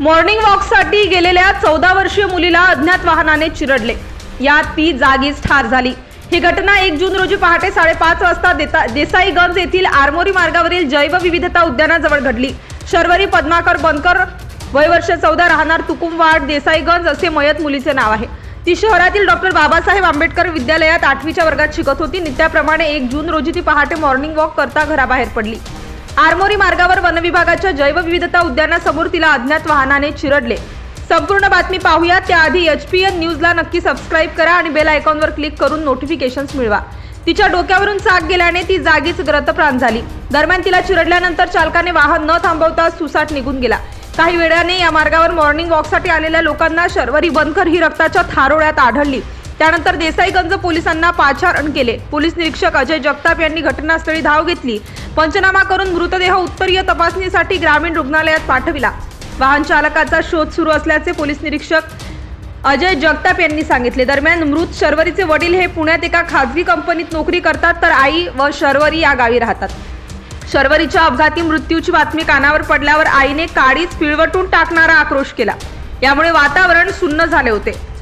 Morning वॉकसाठी गेलेल्या चौदा वर्षीय मुलीला अज्ञात वाहनाने चिरडले. यात ती जागीच ठार झाली. ही घटना एक जून रोजी पहाटे साडेपाच वाजता देता- देसाईगंज येथील आरमोरी मार्गावरील जैवविविधता उद्यानाजवळ घडली. शर्वरी पद्माकर बनकर वय वर्ष चौदा राहणार तुकुमवाड देसाईगंज असे मयत मुलीचे नाव आहे. ती शहरातील डॉक्टर बाबासाहेब आंबेडकर विद्यालयात आठवीच्या वर्गात शिकत होती. नित्याप्रमाणे एक जून रोजी ती पहाटे मॉर्निंग वॉक करता घराबाहेर पडली. आरमोरी मार्गावर वनविभागाच्या जैवविविधता उद्यानासमोर तिला अज्ञात वाहनाने चिरडले. संपूर्ण बातमी पाहूया. त्याआधी एच पी एन न्यूजला नक्की सबस्क्राईब करा आणि बेल आयकॉनवर क्लिक करून नोटिफिकेशन्स मिळवा. तिच्या डोक्यावरून चाक गेल्याने ती जागीच ग्रतप्राण झाली. दरम्यान तिला चिरडल्यानंतर चालकाने वाहन न थांबवता सुसाट निघून गेला. काही वेळाने या मार्गावर मॉर्निंग वॉकसाठी आलेल्या लोकांना शर्वरी बनकर ही रक्ताच्या थारोळ्यात आढळली. त्यानंतर देसाईगंज पोलिसांना पाचारण केले. पोलीस निरीक्षक अजय जगताप यांनी घटनास्थळी धाव घेतली. पंचनामा करून मृतदेह उत्तरीय तपासणीसाठी ग्रामीण रुग्णालयात पाठविला. वाहन चालकाचा शोध सुरू असल्याचे पोलीस निरीक्षक अजय जगताप यांनी सांगितले. दरम्यान मृत शर्वरीचे वडील हे पुण्यात एका खाजगी कंपनीत नोकरी करतात तर आई व शर्वरी या गावी राहतात. शर्वरीच्या अपघाती मृत्यूची बातमी कानावर पडल्यावर आईने काडीच पिळवटून टाकणारा आक्रोश केला. यामुळे वातावरण सुन्न झाले होते.